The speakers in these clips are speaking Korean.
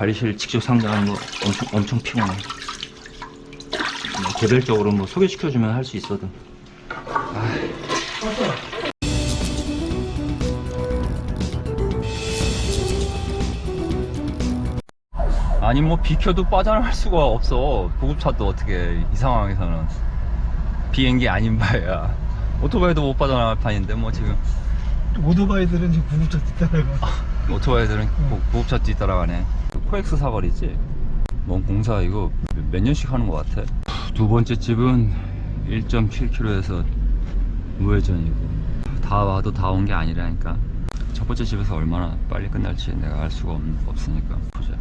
관리실 직접 상담하는 거 엄청 엄청 피곤해. 뭐 개별적으로 뭐 소개시켜주면 할 수 있어도. 아니 뭐 비켜도 빠져나갈 수가 없어 보급차도 어떻게 이 상황에서는 비행기 아닌 바야 오토바이도 못 빠져나갈 판인데 뭐 지금 오토바이들은 지금 구급차 뒤따라가. 오토바이들은 보- 보급차 뒤따라가네 코엑스 사거리지? 뭔 공사 이거 몇 년씩 하는 것 같아? 두 번째 집은 1.7km에서 우회전이고 다 와도 다 온 게 아니라니까. 첫 번째 집에서 얼마나 빨리 끝날지 내가 알 수가 없, 없으니까. 보자.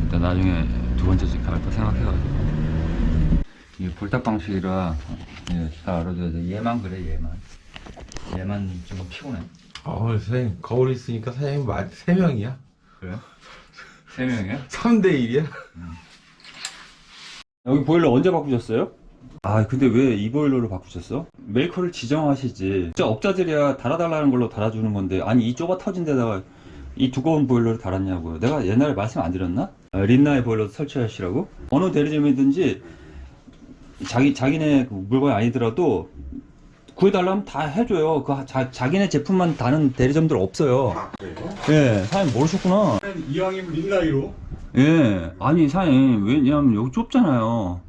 일단 나중에 두 번째 집갈거 생각해가지고. 이게 볼딱 방식이라 예, 잘 알아둬야 돼. 얘만 그래 얘만. 얘만 좀 피곤해 어, 선생님, 거울 있으니까 사장님 말, 3명이야? 그래? 세 명이야? 3대 1이야? 여기 보일러 언제 바꾸셨어요? 아 근데 왜 이 보일러를 바꾸셨어? 메이커를 지정하시지 진짜 업자들이야 달아달라는 걸로 달아주는 건데 아니 이 좁아 터진 데다가 이 두꺼운 보일러를 달았냐고요 내가 옛날에 말씀 안 드렸나? 아, 린나의 보일러 설치하시라고? 어느 대리점이든지 자기, 자기네 그 물건이 아니더라도 구해달라면 다 해줘요 그 자, 자기네 제품만 다는 대리점들 없어요 예 사장님 모르셨구나 이왕이면 린라이로. 예, 아니 사장님 왜냐면 여기 좁잖아요.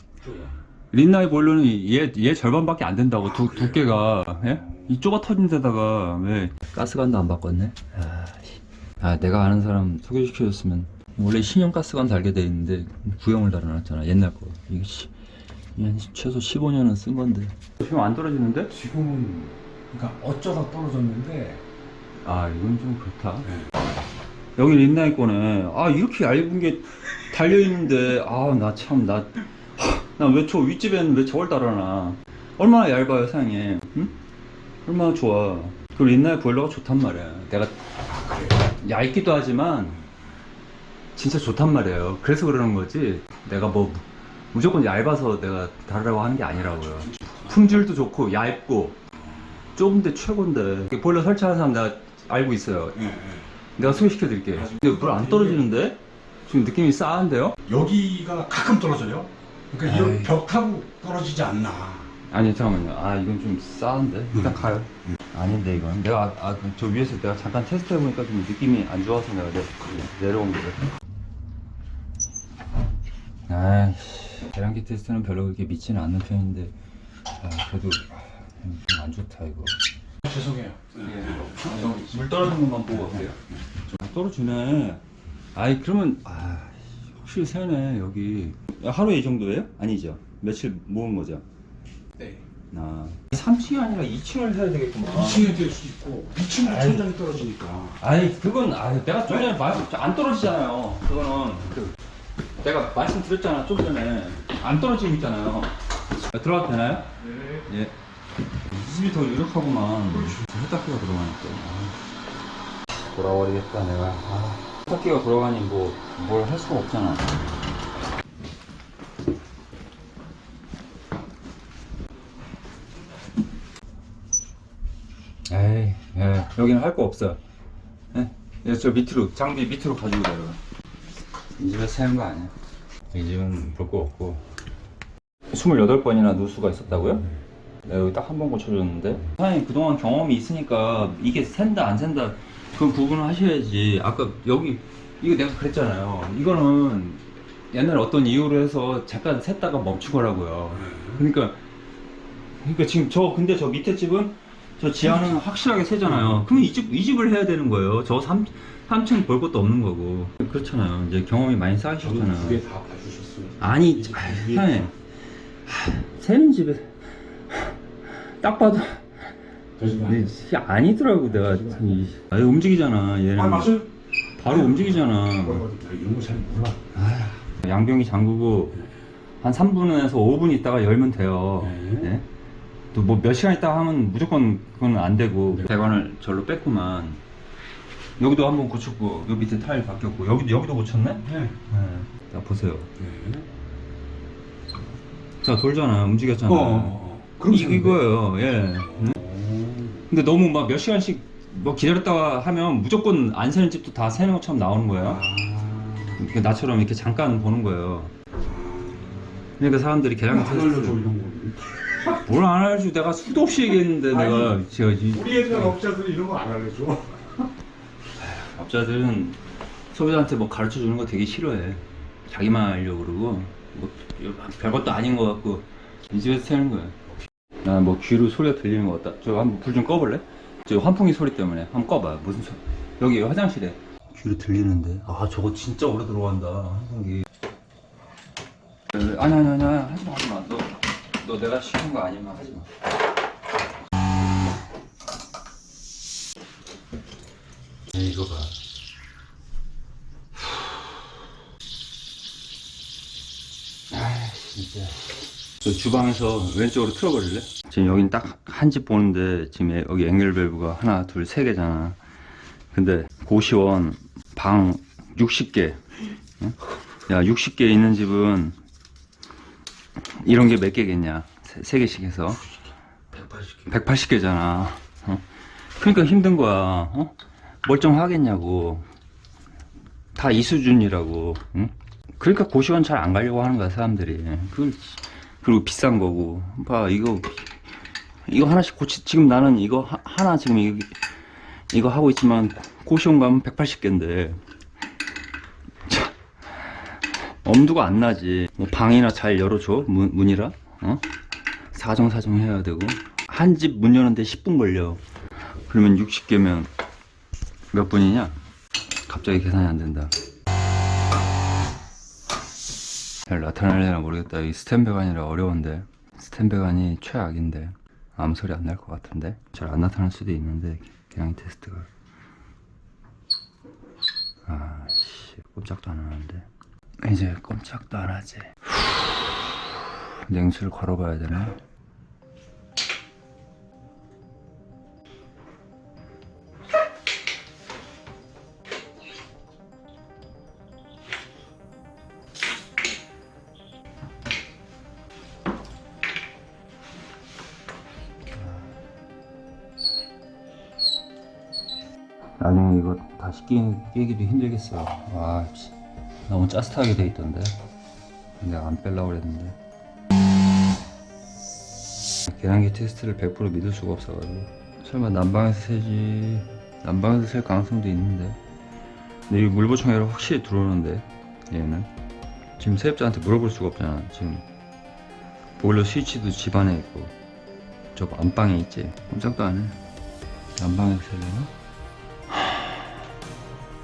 린나이 보일러는 얘, 얘 절반밖에 안 된다고 두, 두께가 예? 이 좁아 터진 데다가 왜 가스관도 안 바꿨네? 아, 씨. 아, 내가 아는 사람 소개시켜줬으면 원래 신형 가스관 달게 돼 있는데 구형을 달아놨잖아 옛날 거 씨, 이게 한 최소 15년은 쓴 건데. 지금 안 떨어지는데? 지금은 그러니까 어쩌다 떨어졌는데. 아 이건 좀 그렇다. 여기 린나이 거네 아 이렇게 얇은 게 달려있는데. 아 나 참 나 나 왜 저 윗집에는 왜 저걸 달아놔 얼마나 얇아요 사장님? 응? 얼마나 좋아. 그 린나이 보일러가 좋단 말이야. 내가 얇기도 하지만 진짜 좋단 말이에요. 그래서 그러는 거지. 내가 뭐 무조건 얇아서 내가 다르라고 하는 게 아니라고요. 품질도 좋고 얇고 좁은데 최고인데 보일러 설치하는 사람 내가 알고 있어요. 내가 소개시켜 드릴게요 근데 물 안 떨어지는데? 지금 느낌이 싸한데요? 여기가 가끔 떨어져요. 그러니까. 이런 벽 타고 떨어지지 않나. 아니 잠깐만요. 아 이건 좀 싸한데? 일단 가요. 아닌데 이건. 내가 아, 아, 저 위에서 내가 잠깐 테스트 해보니까 좀 느낌이 안 좋아서 내가 내, 내려온 거거든 아이씨 계량기 테스트는 별로 그렇게 믿지는 않는 편인데 아, 그래도 좀 안 좋다 이거 죄송해요. 물 떨어지는 것만 보고 갈게요. 아, 떨어지네. 아이, 그러면, 아, 확실히 새네, 여기. 하루에 이 정도예요? 아니죠. 며칠 모은 거죠? 네. 아. 3층이 아니라 2층을 해야 되겠구만. 2층에 될 수 있고 2층도 아이. 천장이 떨어지니까. 아니, 그건, 아 내가 좀 전에 말, 안 떨어지잖아요. 그거는, 그, 내가 말씀드렸잖아, 좀 전에. 안 떨어지고 있잖아요. 아, 들어가도 되나요? 네. 예. 이 집이 더 유력하구만. 세탁기가 돌아가니까. 아. 돌아버리겠다, 내가. 아. 세탁기가 돌아가니 뭐, 뭘 할 수가 없잖아. 에이, 예, 여기는 할 거 없어. 예? 예, 저 밑으로, 장비 밑으로 가지고 내려가. 이 집에 세는 거 아니야. 이 집은 볼 거 없고. 28번이나 누수가 있었다고요? 내가 여기 딱 한 번 고쳐줬는데 사장님 그동안 경험이 있으니까 이게 샌다 안 샌다 그건 구분을 하셔야지 아까 여기 이거 내가 그랬잖아요 이거는 옛날에 어떤 이유로 해서 잠깐 샜다가 멈추거라고요 그러니까 그러니까 지금 저 근데 저 밑에 집은 저 지하는 확실하게 새잖아요 그럼 이집 이 집을 해야 되는 거예요 저 3, 3층 볼 것도 없는 거고 그렇잖아요 이제 경험이 많이 쌓이셨잖아요 두개 다 봐주셨어요. 아니, 사장님. 하, 새는 집에 딱 봐도 거짓말. 이게 아니더라고 내가 이- 아니 움직이잖아 얘는 아 맞아요. 바로 움직이잖아 이런 거 잘 몰라. 양병이 잠그고 한 3분에서 5분 있다가 열면 돼요 네. 네? 또 뭐 몇 시간 있다가 하면 무조건 그건 안 되고 대관을 절로 뺐구만 여기도 한번 고쳤고 여기 밑에 타일 바뀌었고 여기도 여기도 고쳤네? 네. 네. 자 보세요 네. 자 돌잖아 움직였잖아 어. 그럼 이, 이거예요 예 오. 근데 너무 막 몇 시간씩 뭐 기다렸다가 하면 무조건 안 새는 집도 다 새는 것처럼 나오는 거예요. 이렇게 나처럼 이렇게 잠깐 보는 거예요. 그러니까 사람들이 계량 테스트 거. 뭘 안 알려줘 내가 수도 없이 얘기했는데 내가 제가 이 우리 옛날 업자들이 이런 거 안 알려줘. 업자들은 소비자한테 뭐 가르쳐 주는 거 되게 싫어해. 자기만 알려고 그러고 뭐 별것도 아닌 거 같고 이 집에서 새는 거야. 나 뭐 귀로 소리가 들리는 것 같다. 저 한번 불 좀 꺼볼래? 저 환풍기 소리 때문에 한번 꺼봐. 무슨 소? 여기 화장실에 귀로 들리는데. 아 저거 진짜 오래 들어간다 환풍기. 에, 아니 아니 아니 아니 하지 마 하지 마. 너, 너 내가 시킨 거 아니면 하지 마. 이거 봐. 아 진짜. 저 주방에서 왼쪽으로 틀어버릴래? 지금 여긴 딱 한 집 보는데 지금 여기 앵글 밸브가 하나 둘 세 개잖아. 근데 고시원 방 60개. 응? 야 60개 있는 집은 이런 게 몇 개겠냐? 세, 세 개씩 해서 180개. 180개잖아. 어? 그러니까 힘든 거야. 어? 멀쩡하겠냐고. 다 이 수준이라고. 응? 그러니까 고시원 잘 안 가려고 하는 거야 사람들이. 그 그리고 비싼 거고. 봐 이거 이거 하나씩 고치. 지금 나는 이거 하, 하나 지금 이거, 이거 하고 있지만 고시원 가면 180개인데. 엄두가 안 나지. 뭐 방이나 잘 열어줘 문, 문이라. 어? 사정사정 해야 되고. 한 집 문 여는데 10분 걸려. 그러면 60개면 몇 분이냐? 갑자기 계산이 안 된다. 잘 나타날려나 모르겠다. 이 스탠배관이라 어려운데. 스탠배관이 최악인데. 아무 소리 안 날 것 같은데. 잘 안 나타날 수도 있는데 그냥 테스트가. 아씨. 꼼짝도 안 하는데 이제 꼼짝도 안 하지 냉수를 걸어봐야 되나? 나중에 이거 다시 끼, 끼기도 힘들겠어. 와, 씨. 너무 짜릿하게 돼 있던데. 내가 안 뺄라고 그랬는데. 계량기 테스트를 100% 믿을 수가 없어가지고. 설마 난방에서 새지. 난방에서 셀 가능성도 있는데. 근데 이 물보청에로 확실히 들어오는데, 얘는. 지금 세입자한테 물어볼 수가 없잖아. 지금 보일러 스위치도 집안에 있고, 저 안방에 있지. 꼼짝도 안 해. 난방에서 새려나?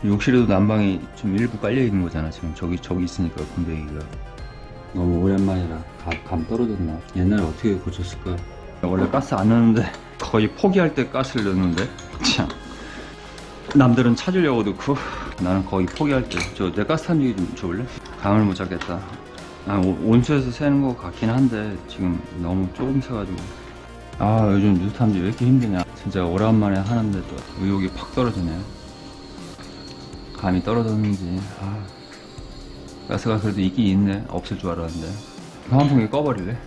욕실에도 난방이 좀 일부 깔려 있는 거잖아 지금. 저기 저기 있으니까 군대기가. 너무 오랜만이라 감, 감 떨어졌나 옛날에 어떻게 고쳤을까? 원래 가스 안 넣는데 거의 포기할 때 가스를 넣는데? 참. 남들은 찾으려고 넣고 나는 거의 포기할 때. 저 내 가스 탐지기 좀 줘볼래? 감을 못 잡겠다. 아, 오- 온수에서 새는 것 같긴 한데 지금 너무 조금 새가지고. 아 요즘 뉴스 탐지 왜 이렇게 힘드냐. 진짜 오랜만에 하는데 또 의욕이 팍 떨어지네 감이 떨어졌는지. 아 가스가 그래도 있긴 있네. 없을 줄 알았는데. 환풍기 꺼버릴래?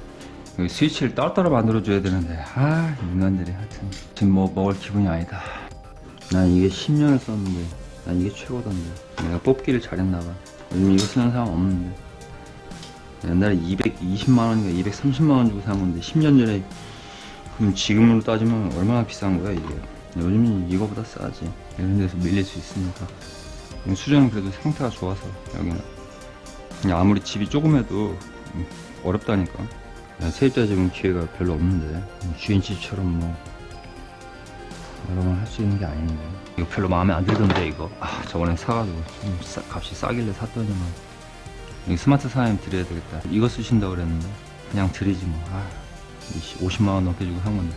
여기 스위치를 따로따로 만들어줘야 되는데. 아 인간들이 하여튼. 지금 뭐 먹을 기분이 아니다. 난 이게 10년을 썼는데 난 이게 최고던데. 내가 뽑기를 잘했나봐. 요즘 이거 쓰는 사람 없는데. 옛날에 220만원인가 230만원 주고 산 건데 10년 전에 그럼 지금으로 따지면 얼마나 비싼 거야 이게? 요즘은 이거보다 싸지. 이런 데서 밀릴 수 있으니까 수저는 그래도 상태가 좋아서 여기는. 그냥 아무리 집이 조금해도 음, 어렵다니까. 야, 세입자 집은 기회가 별로 없는데. 음, 주인 집처럼 뭐 여러 번 할 수 있는 게 아닌데. 이거 별로 마음에 안 들던데 이거? 아 저번에 사가지고 좀 싸- 값이 싸길래 샀더니만 이거 스마트 사장님 드려야 되겠다. 이거 쓰신다고 그랬는데 그냥 드리지 뭐아 50만원 넘게 주고 산 건데.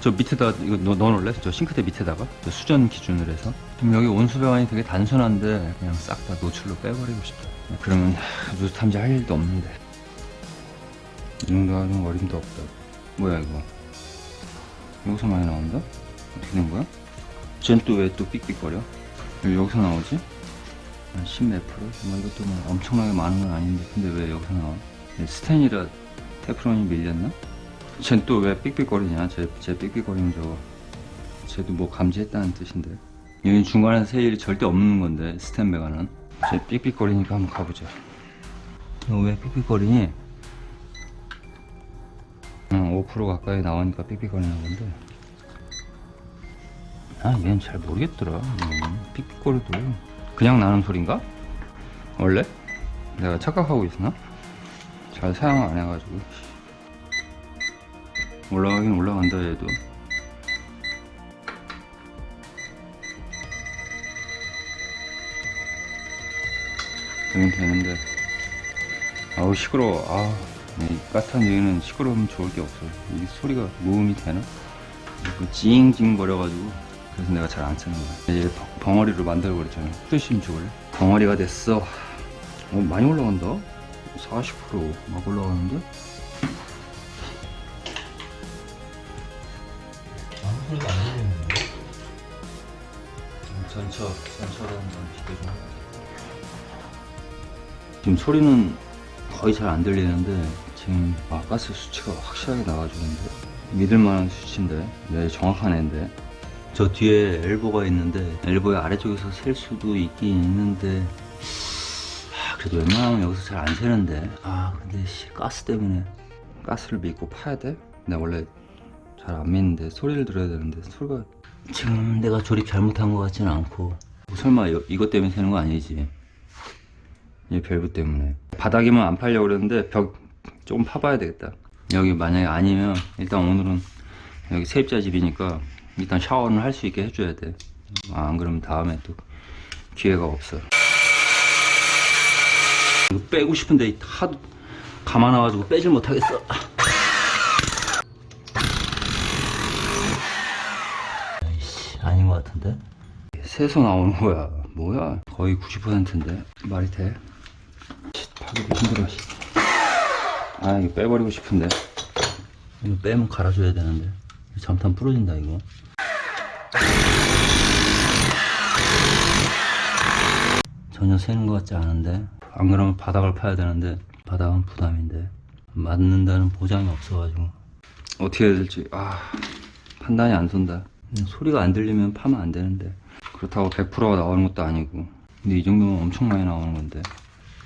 저 밑에다 이거 넣, 넣어놓을래? 저 싱크대 밑에다가? 저 수전 기준으로 해서 지금 여기 온수 배관이 되게 단순한데 그냥 싹 다 노출로 빼버리고 싶다 그러면 하, 누수 탐지 할 일도 없는데 이 정도 하는 어림도 없다 뭐야 이거 여기서 많이 나온다? 어떻게 된 거야? 쟨 또 왜 또 삑삑거려? 왜 여기서 나오지? 한 10몇 프로? 뭐 이것도 뭐 엄청나게 많은 건 아닌데 근데 왜 여기서 나와? 스텐이라 테프론이 밀렸나? 쟨 또 왜 삑삑거리냐? 제, 제 삑삑거리는 저거. 쟤 쟤도 뭐 감지했다는 뜻인데 여기 중간에 세일이 절대 없는 건데 스탠베가는 쟤 삑삑거리니까 한번 가보자 이거 왜 삑삑거리니? 응, 5% 가까이 나오니까 삑삑거리는 건데 아 얘는 잘 모르겠더라 음, 삑삑거려도 그냥 나는 소린가? 원래? 내가 착각하고 있나? 잘 사용 안 해가지고 올라가긴 올라간다 얘도 되긴 되는데 아우 시끄러워 아이 까탄 여기는 시끄러우면 좋을 게 없어 이 소리가 모음이 되나? 이거 찡찡 거려가지고 그래서 내가 잘 안 쓰는 거야 이제 벙- 벙어리로 만들어 버렸잖아 후레쉬 죽을래? 벙어리가 됐어 어 많이 올라간다 40%막 올라가는데? 아무 소리도 안 들리는데. 전처 전처로 한번 비교 좀 해볼게. 지금 소리는 거의 잘 안 들리는데 지금 아, 가스 수치가 확실하게 나와주는데 믿을만한 수치인데 네 정확한 애인데. 저 뒤에 엘보가 있는데 엘보의 아래쪽에서 셀 수도 있긴 있는데 아, 그래도 웬만하면 여기서 잘안 새는데. 아 근데 씨, 가스 때문에 가스를 믿고 파야 돼? 내가 원래 잘 안 믿는데 소리를 들어야 되는데 소리가. 지금 내가 조립 잘못한 것 같지는 않고. 설마 여- 이것 때문에 새는 거 아니지 이 밸브 때문에 바닥이면 안 팔려고 그랬는데 벽 조금 파봐야 되겠다 여기 만약에 아니면 일단 오늘은 여기 세입자 집이니까 일단 샤워는 할 수 있게 해줘야 돼 아, 안 그러면 다음에 또 기회가 없어 이거 빼고 싶은데 하도 가만 와가지고 빼질 못하겠어 아닌 것 같은데? 새서 나오는 거야. 뭐야? 거의 90%인데 말이 돼? 씨, 파기도 힘들어. 씨. 아 이거 빼버리고 싶은데. 이거 빼면 갈아줘야 되는데. 잠탄 부러진다 이거. 전혀 새는 것 같지 않은데. 안 그러면 바닥을 파야 되는데 바닥은 부담인데 맞는다는 보장이 없어가지고 어떻게 해야 될지 아 판단이 안 선다 음, 소리가 안 들리면 파면 안 되는데 그렇다고 100%가 나오는 것도 아니고 근데 이 정도면 엄청 많이 나오는 건데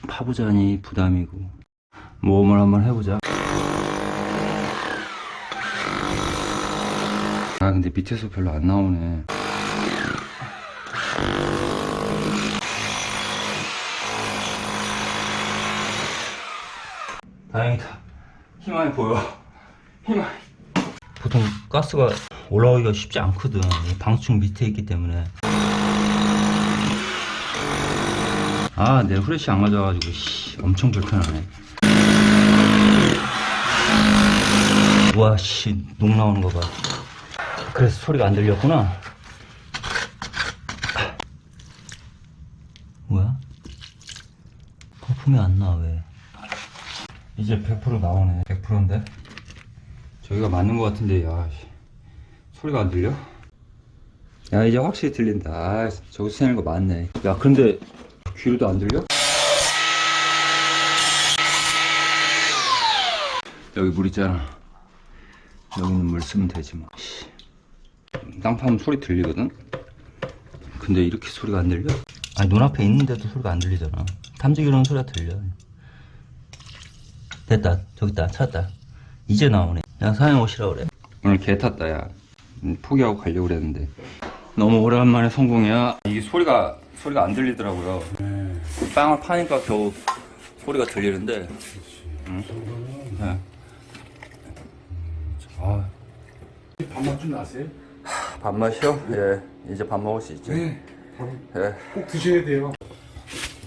파보자니 부담이고. 모험을 한번 해보자. 아 근데 밑에서 별로 안 나오네. 다행이다. 희망이 보여. 희망 보통 가스가 올라오기가 쉽지 않거든. 이 방충 밑에 있기 때문에 아 내 후레쉬 안 가져와가지고 씨, 엄청 불편하네 와 씨 녹 나오는 거 봐 그래서 소리가 안 들렸구나 뭐야? 거품이 안 나 왜? 이제 100% 나오네 100%인데 저기가 맞는 것 같은데 야 씨. 소리가 안 들려? 야 이제 확실히 들린다 아 저기서 새는 거 맞네 야 근데 귀로도 안 들려? 여기 물 있잖아. 여기 는 물 쓰면 되지 뭐. 씨. 땅 파면 소리 들리거든? 근데 이렇게 소리가 안 들려? 아니 눈앞에 있는데도 소리가 안 들리잖아. 탐지기 이런 소리가 들려. 됐다. 저기 있다. 찾았다. 이제 나오네. 야 사장 오시라 그래. 오늘 개 탔다 야. 음, 포기하고 가려고 그랬는데. 너무 오랜만에 성공이야. 이게 소리가 소리가 안 들리더라고요 빵을 파니까 겨우 소리가 들리는데 응? 네. 아, 밥맛 좀 나세요? 밥맛이요? 예 이제 밥 먹을 수 있죠 네. 예. 꼭 드셔야 돼요.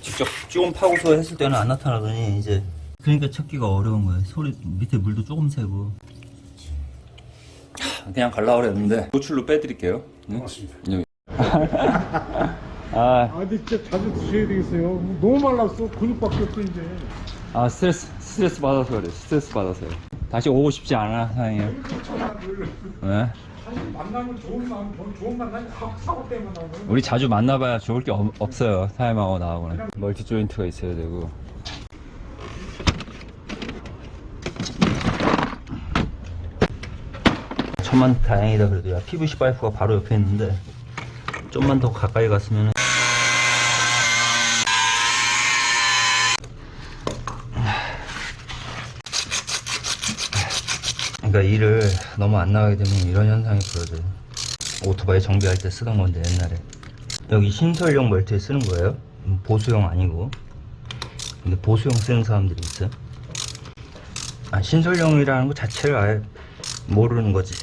직접 조금 파고서 했을 때는 안 나타나더니 이제 그러니까 찾기가 어려운 거예요 소리 밑에 물도 조금 새고 그냥 갈라 그랬는데 노출로 빼드릴게요 네? 고맙습니다. 아, 아, 근데 진짜 자주 드셔야 되겠어요. 너무 말랐어. 근육밖에 없어, 이제. 아 스트레스 스트레스 받아서 그래 스트레스 받아서요 다시 오고 싶지 않아 사장님 네? 사실 만나면 좋은 마음, 좋은 만남이 사- 사고 때문에 나오는. 우리 자주 만나봐야 좋을 게 없, 없어요 사장님하고 나하고는 멀티 조인트가 있어야 되고 천만 다행이다 그래도 야 PVC 파이프가 바로 옆에 있는데 좀만 더 가까이 갔으면 그러니까 일을 너무 안 나가게 되면 이런 현상이 벌어져요. 오토바이 정비할 때 쓰던 건데 옛날에. 여기 신설용 멀티에 쓰는 거예요. 음, 보수용 아니고. 근데 보수용 쓰는 사람들이 있어요. 아, 신설용이라는 것 자체를 아예 모르는 거지.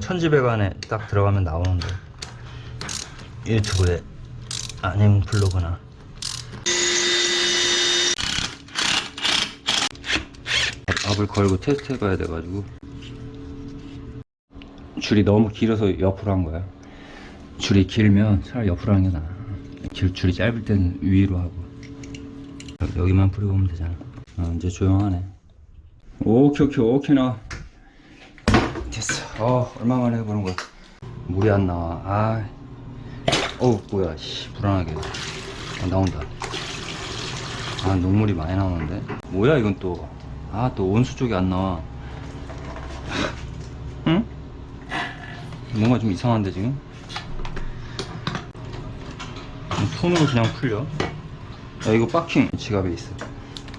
천지백안에 딱 들어가면 나오는데 유튜브에 아니면 블로그나 압을 걸고 테스트 해봐야 돼가지고 줄이 너무 길어서 옆으로 한 거야. 줄이 길면 차라리 옆으로 하는 게 나아. 길, 줄이 짧을 때는 위로 하고 여- 여기만 오면 되잖아. 어, 이제 조용하네. 오케이 오케이 오케이 나 됐어. 어 얼마 만에 해보는 거야. 물이 안 나와. 아, 어우 뭐야, 씨 불안하게. 아, 나온다. 아 눈물이 많이 나오는데. 뭐야 이건 또. 아 또 온수 쪽이 안 나와. 응? 뭔가 좀 이상한데 지금. 손으로 그냥 풀려. 야 이거 박킹 지갑에 있어.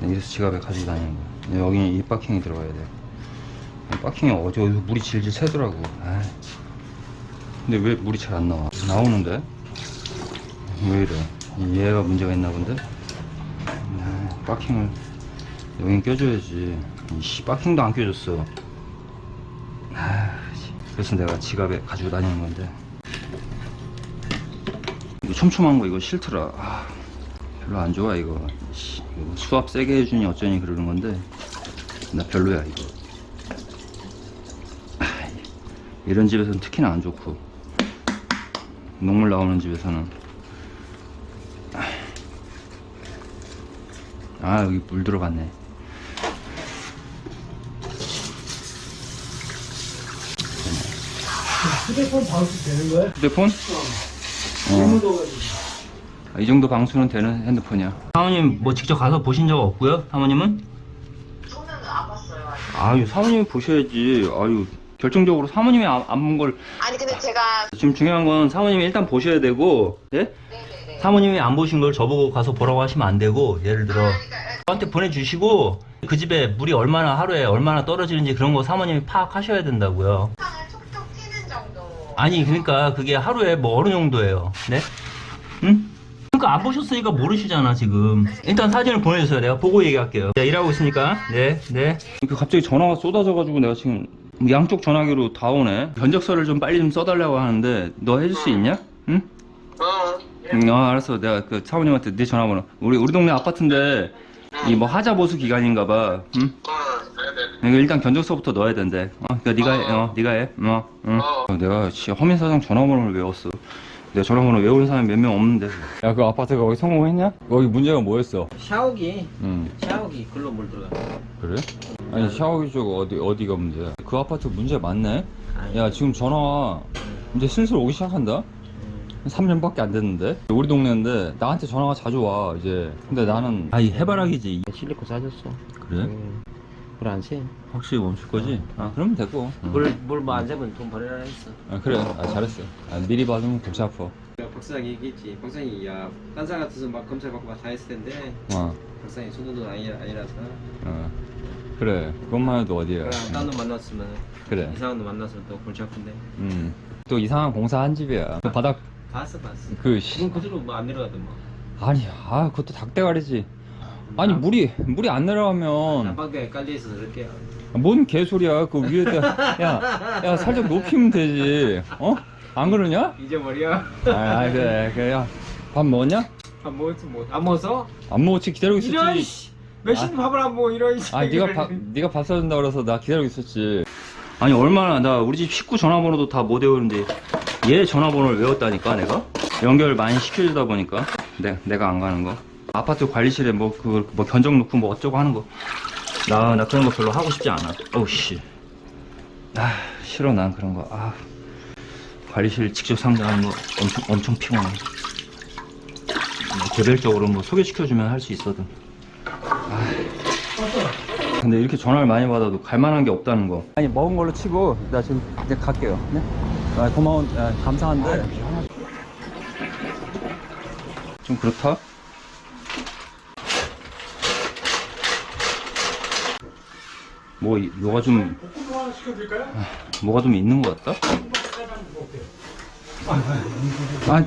네, 이래서 지갑에 가지고 다니는 거야. 근데 여기는 이 박킹이 들어가야 돼. 이 박킹이 어디 어디서 물이 질질 새더라고. 아. 근데 왜 물이 잘 안 나와? 나오는데? 왜 이래? 얘가 문제가 있나 본데? 아, 박킹을 여긴 껴줘야지. 이씨 박킹도 안 껴줬어. 아, 씨. 그래서 내가 지갑에 가지고 다니는 건데. 이거 촘촘한 거 이거 싫더라. 아, 별로 안 좋아 이거. 씨, 이거 수압 세게 해주니 어쩌니 그러는 건데 나 별로야 이거. 아, 이런 집에서는 특히나 안 좋고 녹물 나오는 집에서는 아 여기 물 들어갔네. 휴대폰 방수 되는 거야? 휴대폰? 어. 아, 이 정도 방수는 되는 핸드폰이야. 사모님 뭐 직접 가서 보신 적 없고요? 사모님은? 저는 안 봤어요. 아직. 아유 사모님이 보셔야지. 아유 결정적으로 사모님이 안본걸 아니 근데 제가 지금 중요한 건 사모님이 일단 보셔야 되고, 예? 네네네. 사모님이 안 보신 걸 저보고 가서 보라고 하시면 안 되고, 예를 들어 그러니까 저한테 보내주시고 그 집에 물이 얼마나 하루에 얼마나 떨어지는지 그런 거 사모님이 파악하셔야 된다고요. 아니 그러니까 그게 하루에 뭐 어느 정도예요? 네? 응? 그러니까 안 보셨으니까 모르시잖아 지금. 일단 사진을 보내주세요. 내가 보고 얘기할게요. 자 일하고 있으니까. 네, 네. 갑자기 전화가 쏟아져가지고 내가 지금 양쪽 전화기로 다 오네. 견적서를 좀 빨리 좀 써달라고 하는데 너 해줄 수 있냐? 응? 어. 응, 아, 알았어. 내가 그 사모님한테 네 전화번호. 우리 우리 동네 아파트인데 이 뭐 하자 보수 기간인가 봐. 응? 이거 일단 견적서부터 넣어야 된대. 어, 그러니까 네가 해. 어, 네가 해. 어, 응. 어, 내가 씨 허민 사장 전화번호를 외웠어. 내가 전화번호 외우는 사람이 몇 명 없는데. 야, 그 아파트가 거기 성공했냐? 거기 문제가 뭐였어? 샤워기 응. 샤워기 글로 물 들어가 그래? 아니 샤워기 쪽 어디 어디가 문제야? 그 아파트 문제 많네. 야 지금 전화 이제 슬슬 오기 시작한다. 3년밖에 안 됐는데? 우리 동네인데 나한테 전화가 자주 와 이제. 근데 나는 아 이 해바라기지. 실리콘 싸졌어. 그래? 물안 새. 확실히 멈출 거지? 아 그러면 응. 물물뭐안 새면 돈 버려라 했어. 아, 그래. 아 잘했어. 아, 미리 받으면 골치 아파. 박사장이 얘기했지. 박사장이 야 딴사 같아서 막 검찰 받고 막 다 했을 텐데. 어, 박사장이 손도돈 아니, 아니라서. 어. 그래. 그것만 해도 어디야. 그냥 딴놈 만났으면 그래. 이상한 놈 만났으면 또 골치 아픈데. 음. 또 이상한 공사 한 집이야. 그 바닥 봤어 봤어. 그 씨. 지금 그대로 뭐 안 내려가더만 아니 아 그것도 닭대가리지. 아니 물이 물이 안 내려가면 난방비에 깔려 있어 그럴게요. 뭔 개소리야. 그 위에다 야 야 살짝 높이면 되지. 어? 안 그러냐? 잊어버려. 아 아, 그래 그래. 야밥 먹었냐? 안 먹었어 뭐안 먹었어? 안 먹었지. 기다리고 이런 있었지. 씨. 몇신 밥을 안 먹어 이런 씨. 아 네가 밥 네가 밥 사준다 그래서 나 기다리고 있었지. 아니 얼마나 나 우리 집 식구 전화번호도 다 못 외우는데 얘 전화번호를 외웠다니까 내가? 연결 많이 시켜주다 보니까. 내, 내가 안 가는 거. 아파트 관리실에 뭐 그 뭐 견적 놓고 뭐 어쩌고 하는 거나 나 그런 거 별로 하고 싶지 않아. 어우 씨 아 싫어 난 그런 거아 관리실 직접 상담하는 거 엄청 엄청 피곤해. 뭐 개별적으로 뭐 소개시켜주면 할 수 있어도. 근데 이렇게 전화를 많이 받아도 갈 만한 게 없다는 거. 아니 먹은 걸로 치고 나 지금 이제 갈게요. 네? 아, 고마운 아, 감사한데 좀 그렇다. 뭐 이- 뭐가 좀 시켜드릴까요? 뭐가 좀 있는 것 같다. 아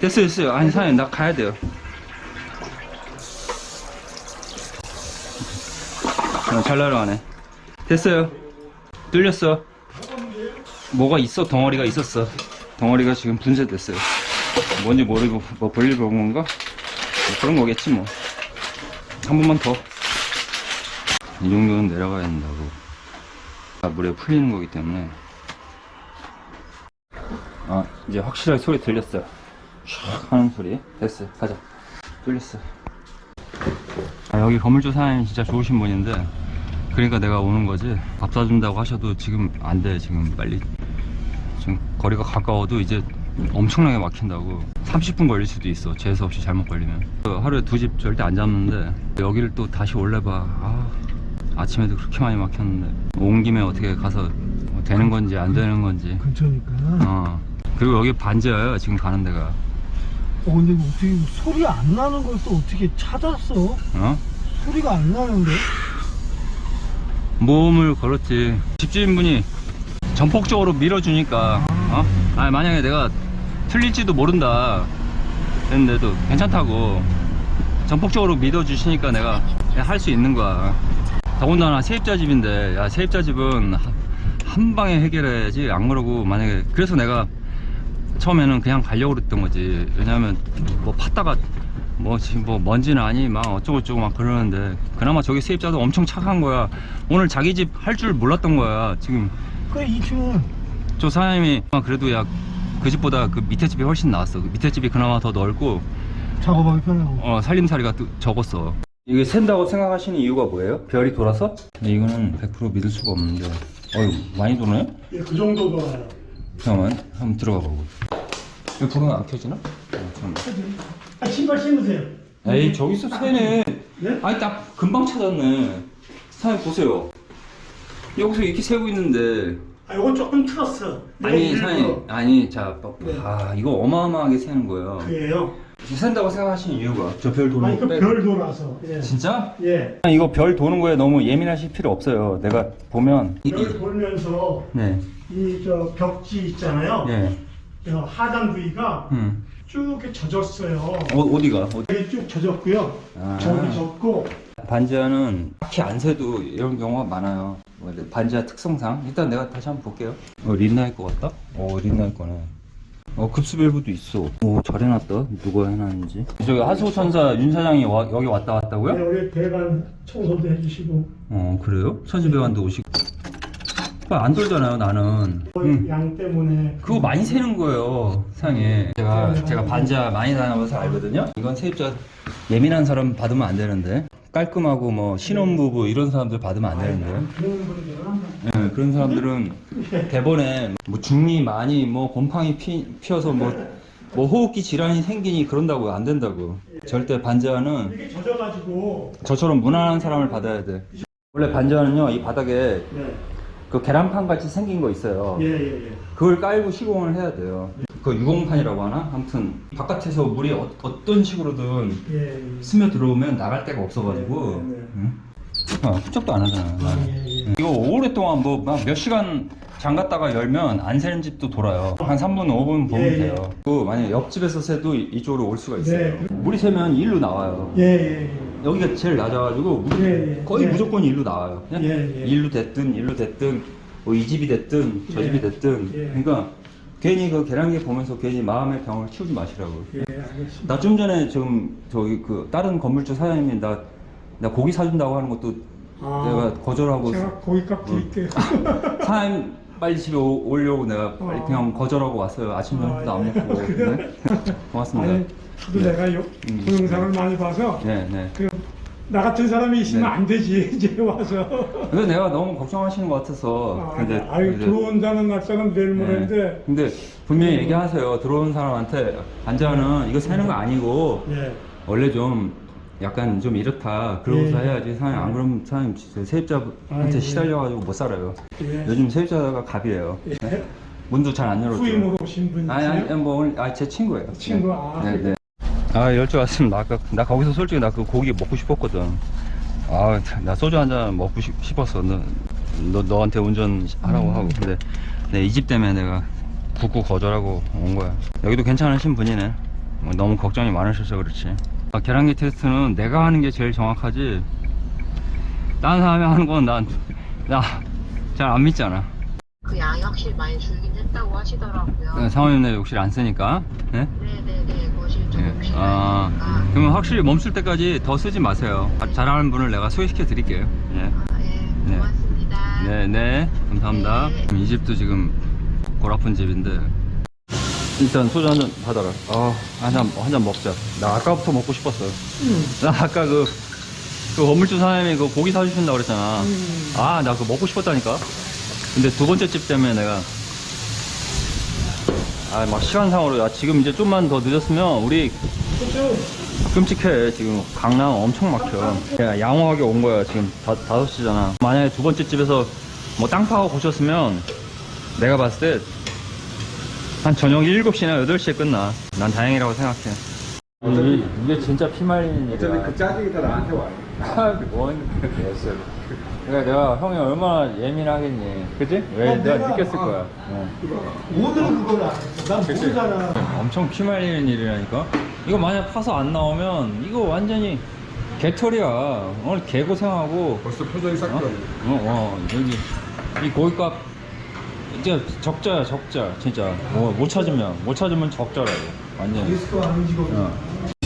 됐어요 됐어요. 아니 사장님 나 가야 돼요. 아, 잘 날아가네. 됐어요. 뚫렸어. 뭐가 있어? 덩어리가 있었어. 덩어리가 지금 분쇄됐어요. 뭔지 모르고 뭐 볼일 본 건가? 뭐 그런 거겠지 뭐. 한 번만 더. 이 정도는 내려가야 된다고. 아, 물에 풀리는 거기 때문에. 아, 이제 확실하게 소리 들렸어요. 촥 하는 소리. 됐어요. 가자. 뚫렸어. 아, 여기 건물주 사장님 진짜 좋으신 분인데, 그러니까 내가 오는 거지. 밥 사준다고 하셔도 지금 안 돼. 지금 빨리. 지금 거리가 가까워도 이제 엄청나게 막힌다고. 30분 걸릴 수도 있어. 재수 없이 잘못 걸리면. 그 하루에 두 집 절대 안 잡는데, 여기를 또 다시 올려봐. 아, 아침에도 그렇게 많이 막혔는데. 온 김에 어떻게 가서 뭐 되는 건지 안 되는 건지. 근처니까. 어. 그리고 여기 반지하예요. 지금 가는 데가. 어, 근데 어떻게 소리 안 나는 걸 또 어떻게 찾았어? 어? 소리가 안 나는데? 모험을 걸었지. 집주인분이 전폭적으로 밀어주니까, 어? 아니, 만약에 내가 틀릴지도 모른다. 했는데도 괜찮다고. 전폭적으로 믿어주시니까 내가 할 수 있는 거야. 더군다나 세입자 집인데, 야, 세입자 집은 한, 한 방에 해결해야지. 안 그러고, 만약에, 그래서 내가 처음에는 그냥 가려고 그랬던 거지. 왜냐면, 뭐, 팠다가, 뭐, 지금 뭐, 먼지는 아니, 막 어쩌고저쩌고 막 그러는데, 그나마 저기 세입자도 엄청 착한 거야. 오늘 자기 집 할 줄 몰랐던 거야. 지금, 그래, 2층은. 저 사장님이, 아, 그래도 야, 그 집보다 그 밑에 집이 훨씬 나았어. 그 밑에 집이 그나마 더 넓고, 작업하기 편하고. 어, 살림살이가 또 적었어. 이게 샌다고 생각하시는 이유가 뭐예요? 별이 돌아서? 근데 이거는 100% 믿을 수가 없는데. 어휴, 많이 도네? 예, 그 정도 돌아요. 잠깐만, 한번 들어가 보고. 이 불은 안 켜지나? 어, 잠깐만. 아, 신발 신으세요. 에이, 저기서 새네. 네? 아니, 딱 금방 찾았네. 사장님 보세요. 여기서 이렇게 세고 있는데. 아, 요건 조금 틀었어. 아니, 네, 사장님. 아니, 자, 네. 아, 이거 어마어마하게 새는 거예요. 그래요? 샌다고 생각하시는 이유가? 저 별 도는 아니, 거 그 빼고. 별 돌아서. 예. 진짜? 예. 이거 별 도는 거에 너무 예민하실 필요 없어요. 내가 보면 별 돌면서 네, 이 저 벽지 있잖아요. 네, 저 하단 부위가 음, 쭉 이렇게 젖었어요. 어, 어디가? 어디? 여기 쭉 젖었고요. 아. 저기 젖고 반지하는 딱히 안 새도 이런 경우가 많아요. 원래 반지하 특성상 일단 내가 다시 한번 볼게요. 어, 린나일 것 같다? 어, 린나일 거네. 어, 급수별부도 있어. 오, 잘 해놨다. 누가 해놨는지. 저기 하수천사 윤 사장이 와- 여기 왔다 갔다고요? 여기 배관 청소도 해주시고 어, 그래요? 천지배관도 오시고. 그거 안 돌잖아요, 나는. 음. 양 때문에 그거 많이 새는 거예요, 상에. 제가, 제가 반지하 많이 다녀봐서 알거든요? 이건 세입자 예민한 사람 받으면 안 되는데. 깔끔하고 뭐 신혼부부 이런 사람들 받으면 안 되는데. 예, 그런 사람들은 대본에 뭐 중이 많이 뭐 곰팡이 피, 피어서 뭐, 뭐 호흡기 질환이 생기니 그런다고 안 된다고. 절대 반지하는 젖어가지고 저처럼 무난한 사람을 받아야 돼. 원래 반지하는요, 이 바닥에 네. 그 계란판 같이 생긴 거 있어요. 예, 예, 예. 그걸 깔고 시공을 해야 돼요. 그 유공판이라고 하나? 아무튼 바깥에서 물이 어, 떤 식으로든 예, 예. 스며 들어오면 나갈 데가 없어가지고 네, 네, 네. 응? 아, 훌쩍도 안 하잖아. 아, 예, 예. 이거 오랫동안 뭐 몇 시간 잠갔다가 열면 안 새는 집도 돌아요. 한 3분, 5분 보면 예, 예. 돼요. 그 만약에 옆집에서 새도 이- 이쪽으로 올 수가 있어요. 네. 물이 새면 일로 나와요. 예, 예, 예. 여기가 제일 낮아가지고 물이 예, 예. 거의 예. 무조건 일로 나와요. 그냥 예, 예. 일로 됐든 일로 됐든 뭐 이 집이 됐든 저 예. 집이 됐든 예. 그러니까 괜히 그 계란기 보면서 괜히 마음의 병을 키우지 마시라고. 예, 알겠습니다. 나 좀 전에 지금 저기 그 다른 건물주 사장님이 나, 나 고기 사준다고 하는 것도 아, 내가 거절하고 제가 고깃값 드릴게요. 사장님 빨리 집에 오, 오려고 내가 빨리 어. 그냥 거절하고 왔어요. 아침 저녁도 아, 안 예. 먹고. 네? 고맙습니다. 아니, 저도 내가 요, 음. 동영상을 많이 봐서 네, 네. 그, 나 같은 사람이 있으면 네. 안 되지 이제 와서. 그래서 내가 너무 걱정하시는 것 같아서. 아, 근데 아유 근데- 들어온다는 날짜는 내일 네. 모레인데. 근데 분명히 얘기하세요. 들어오는 사람한테 반지하는 이거 새는 거 아니고 예. 원래 좀 약간 좀 이렇다 그러고서 예. 해야지 사장님 안 그러면 사장님 진짜 세입자한테 아, 예. 시달려가지고 못 살아요 예. 요즘 세입자가 갑이에요 네? 문도 잘 안 열어줘 후임으로 오신 분이세요? 아니 아니 뭐 오늘 아 제 친구예요 친구, 네. 아. 네, 네. 아 열주 나 아까 나 거기서 솔직히 나 그 고기 먹고 싶었거든 아 나 소주 한 잔 먹고 싶, 싶었어 너, 너 너한테 운전하라고 음. 하고 근데 내 이 집 때문에 내가 굳고 거절하고 온 거야 여기도 괜찮으신 분이네 뭐 너무 걱정이 많으셔서 그렇지 아, 계란기 테스트는 내가 하는 게 제일 정확하지 다른 사람이 하는 건 난 나 잘 안 믿잖아 그 양이 확실히 많이 줄긴 했다고 하시더라고요. 어, 사모님네 욕실 안 쓰니까 네? 네네네, 거실 좀 예. 혹시 아, 아, 그러면 확실히 멈출 때까지 더 쓰지 마세요. 아, 잘하는 분을 내가 소개시켜 드릴게요. 예. 아, 예, 네. 고맙습니다. 네, 네. 감사합니다. 네. 이 집도 지금 골 아픈 집인데. 일단 소주 한 잔 받아라. 아, 한 잔, 한 잔 먹자. 나 아까부터 먹고 싶었어. 나 아까 그, 그 건물주 사장님이 그 고기 사주신다고 그랬잖아. 아, 나 그거 먹고 싶었다니까. 근데 두 번째 집 때문에 내가. 아, 막 시간상으로, 야, 지금 이제 좀만 더 늦었으면 우리 끔찍해 지금 강남 엄청 막혀 야, 양호하게 온 거야 지금 다, 5시잖아 만약에 두 번째 집에서 뭐 땅 파고 고쳤으면 내가 봤을 때 한 저녁 7시나 8시에 끝나 난 다행이라고 생각해 이게, 이게 진짜 피말리는 일이야 어차피 그 짜증이 다 나한테 와요. 뭔 개소리 그러니까 내가 형이 얼마나 예민하겠니 그지? 왜 아, 내가 내가- 느꼈을 아. 거야 어. 오늘은 그걸 안 했어. 난 그치? 모르잖아. 엄청 피 말리는 일이라니까 이거 만약 파서 안 나오면 이거 완전히 개털이야 오늘 개고생하고 벌써 표정이 싹 어? 변해. 어, 어, 여기 이 고깃값 이제 적자야 적자 진짜 뭐, 못 찾으면 못 찾으면 적자라고 완전 리스크 아는 직업이. 어.